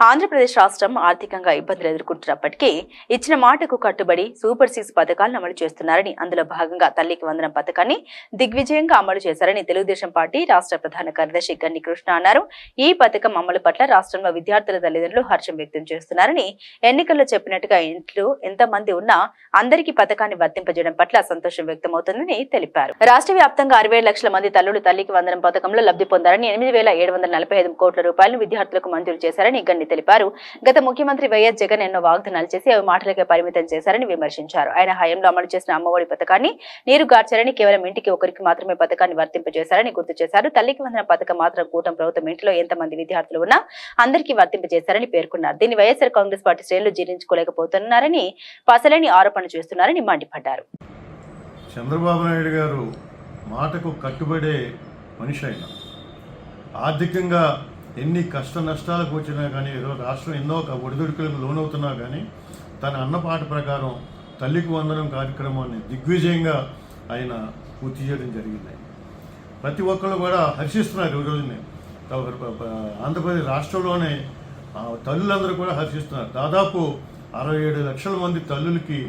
ఆంధ్రప్రదేశ్ రాష్ట్రం ఆర్థికంగా ఇబ్బందులు ఎదుర్కొంటున్నప్పటికీ ఇచ్చిన మాటకు కట్టుబడి సూపర్ సిక్స్ పథకాలను అమలు చేస్తున్నారని అందులో భాగంగా తల్లికి వందనం పథకాన్ని దిగ్విజయంగా అమలు చేశారని తెలుగుదేశం పార్టీ రాష్ట్ర ప్రధాన కార్యదర్శి గన్ని కృష్ణ అన్నారు. ఈ పథకం అమలు పట్ల రాష్ట్రంలో విద్యార్థుల తల్లిదండ్రులు హర్షం వ్యక్తం చేస్తున్నారని ఎన్నికల్లో చెప్పినట్టుగా ఇంట్లో ఎంతమంది ఉన్నా అందరికీ పథకాన్ని వర్తింపజేయడం పట్ల సంతోషం వ్యక్తమవుతుందని తెలిపారు. రాష్ట్ర వ్యాప్తంగా అరవై లక్షల మంది తల్లులు తల్లికి వందనం పథకంలో లబ్ధి పొందారని ఎనిమిది వేల ఏడు వందల నలభై ఐదు కోట్ల రూపాయలను విద్యార్థులకు మంజూరు చేశారని గన్ని తెలిపారు. గత ముఖ్యమంత్రి వైఎస్ జగన్ ఎన్నో వాగ్దానాలు చేసి అవి మాటలకే పరిమితం చేశారని విమర్శించారు. ఆయన హయాంలో అమలు చేసిన అమ్మఒడి పథకాన్ని నీరు గార్చారని కేవలం ఇంటికి ఒకరికి మాత్రమే పథకాన్ని వర్తింపజేశారని గుర్తు చేశారు. తల్లికి వందన పథకం మాత్రం కూటమి ప్రభుత్వం ఇంట్లో ఎంతమంది విద్యార్థులు ఉన్నా అందరికీ వర్తింపజేశారని పేర్కొన్నారు. దీన్ని వైఎస్ఆర్ కాంగ్రెస్ పార్టీ శ్రేణులు జీర్ణించుకోలేకపోతున్నారని పసలేని ఆరోపణలు చేస్తున్నారని మండిపడ్డారు. చంద్రబాబు నాయుడు గారు మాటకు కట్టుబడే మనిషి ఆయన. ఆర్థికంగా ఎన్ని కష్ట నష్టాలకు వచ్చినా కానీ ఏదో రాష్ట్రం ఎన్నో ఒక ఒడిదుడుకులకు లోనవుతున్నా కానీ తన అన్నపాట ప్రకారం తల్లికి వందనం కార్యక్రమాన్ని దిగ్విజయంగా ఆయన పూర్తి చేయడం జరిగింది. ప్రతి ఒక్కళ్ళు కూడా హర్షిస్తున్నారు ఈ రోజుని. ఆంధ్రప్రదేశ్ రాష్ట్రంలోనే తల్లులందరూ కూడా హర్షిస్తున్నారు. దాదాపు అరవై ఏడు లక్షల మంది తల్లులకి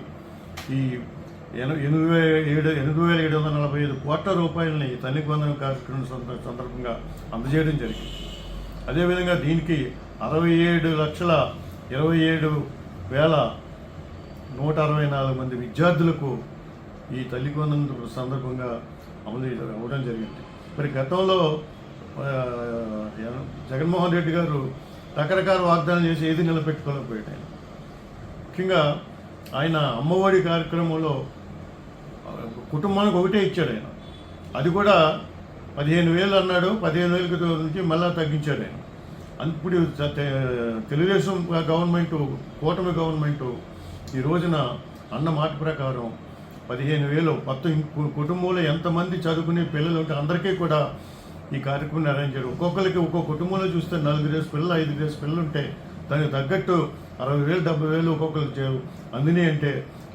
ఈ ఎనభై ఎనిమిది ఏడు ఎనిమిది వేల ఏడు వందల నలభై ఐదు కోట్ల రూపాయలని తల్లికి వందనం కార్యక్రమం సందర్భంగా అందజేయడం జరిగింది. అదేవిధంగా దీనికి అరవై ఏడు లక్షల ఇరవై ఏడు వేల నూట అరవై నాలుగు మంది విద్యార్థులకు ఈ తల్లికొందం సందర్భంగా అమలు అవ్వడం జరిగింది. మరి గతంలో జగన్మోహన్ రెడ్డి గారు రకరకాల వాగ్దానం చేసి ఏది నిలబెట్టుకోలేకపోయాడు ఆయన. ముఖ్యంగా ఆయన అమ్మఒడి కార్యక్రమంలో కుటుంబానికి ఒకటే ఇచ్చాడు ఆయన. అది కూడా పదిహేను వేలు అన్నాడు. పదిహేను వేలకి నుంచి మళ్ళీ తగ్గించాడు ఆయన ఇప్పుడు తెలుగుదేశం గవర్నమెంటు కూటమి గవర్నమెంటు ఈ రోజున అన్న మాట ప్రకారం పదిహేను వేలు మొత్తం కుటుంబంలో ఎంతమంది చదువుకునే పిల్లలు ఉంటే అందరికీ కూడా ఈ కార్యక్రమం అరేంజ్ చేయడం. ఒక్కొక్కరికి ఒక్కొక్క కుటుంబంలో చూస్తే నలుగురు వేసు పిల్లలు ఐదు వేసు పిల్లలు ఉంటే దానికి తగ్గట్టు అరవై వేలు డెబ్బై వేలు ఒక్కొక్కరికి అందినాయి అంటే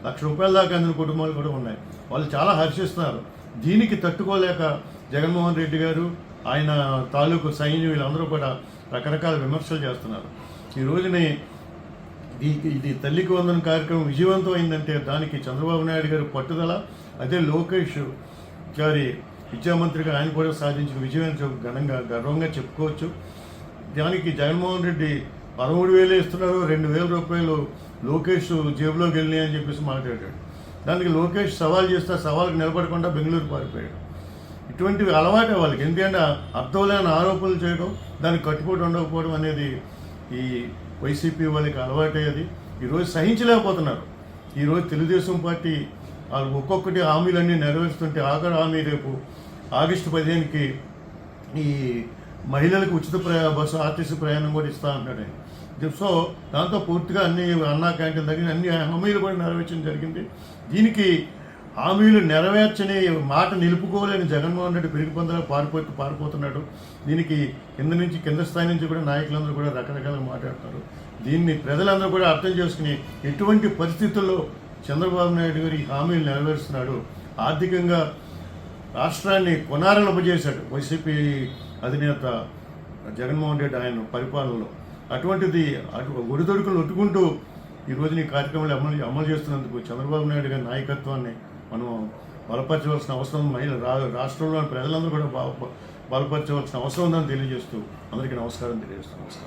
లక్ష రూపాయల దాకా అందిన కుటుంబాలు కూడా ఉన్నాయి. వాళ్ళు చాలా హర్షిస్తున్నారు. దీనికి తట్టుకోలేక జగన్మోహన్ రెడ్డి గారు ఆయన తాలూకు సైన్యం వీళ్ళందరూ కూడా రకరకాల విమర్శలు చేస్తున్నారు. ఈ రోజునే ఇది ఇది తల్లికి వందన కార్యక్రమం విజయవంతం అయిందంటే దానికి చంద్రబాబు నాయుడు గారి పట్టుదల అదే లోకేష్ గారి విద్యామంత్రిగా ఆయన కూడా సాధించిన విజయం ఘనంగా గర్వంగా చెప్పుకోవచ్చు. దానికి జగన్మోహన్ రెడ్డి పదమూడు వేలు ఇస్తున్నారు రెండు వేల రూపాయలు లోకేష్ జేబులోకి వెళ్ళినాయి అని చెప్పేసి మాట్లాడాడు. దానికి లోకేష్ సవాల్ చేస్తే సవాల్కి నిలబడకుండా బెంగళూరు పారిపోయాడు. ఇటువంటివి అలవాటే వాళ్ళకి. ఎందుకంటే అర్థం లేని ఆరోపణలు చేయడం దానికి కట్టుబడి ఉండకపోవడం అనేది ఈ వైసీపీ వాళ్ళకి అలవాటే అది. ఈరోజు సహించలేకపోతున్నారు. ఈరోజు తెలుగుదేశం పార్టీ వాళ్ళు ఒక్కొక్కటి హామీలన్నీ నెరవేరుస్తుంటే ఆఖరి హామీ రేపు ఆగస్టు పదిహేనుకి ఈ మహిళలకు ఉచిత ప్రయా బస్సు ఆర్టీసీ ప్రయాణం కూడా ఇస్తా అంటాడు ఆయన. సో దాంతో పూర్తిగా అన్ని అన్నా క్యాంటీన్ దగ్గర అన్ని హామీలు కూడా నెరవేర్చడం జరిగింది. దీనికి హామీలు నెరవేర్చని మాట నిలుపుకోలేని జగన్మోహన్ రెడ్డి పిరిగి పొందలు పారిపోతూ పారిపోతున్నాడు. దీనికి కింద నుంచి కింద స్థాయి నుంచి కూడా నాయకులందరూ కూడా రకరకాలుగా మాట్లాడతారు దీన్ని ప్రజలందరూ కూడా అర్థం చేసుకుని ఎటువంటి పరిస్థితుల్లో చంద్రబాబు నాయుడు గారు ఈ హామీలు నెరవేరుస్తున్నాడు? ఆర్థికంగా రాష్ట్రాన్ని కొనారలపజేశాడు వైసీపీ అధినేత జగన్మోహన్ రెడ్డి ఆయన పరిపాలనలో. అటువంటిది అటు ఒడిదొడుకులు ఒట్టుకుంటూ ఈ రోజున ఈ కార్యక్రమాలు అమలు అమలు చేస్తున్నందుకు చంద్రబాబు నాయుడు గారి నాయకత్వాన్ని మనం బలపరచవలసిన అవసరం మహిళ రా రాష్ట్రంలోని ప్రజలందరూ కూడా బలపరచవలసిన అవసరం ఉందని తెలియజేస్తూ అందరికీ నమస్కారం తెలియజేస్తాను నమస్కారం.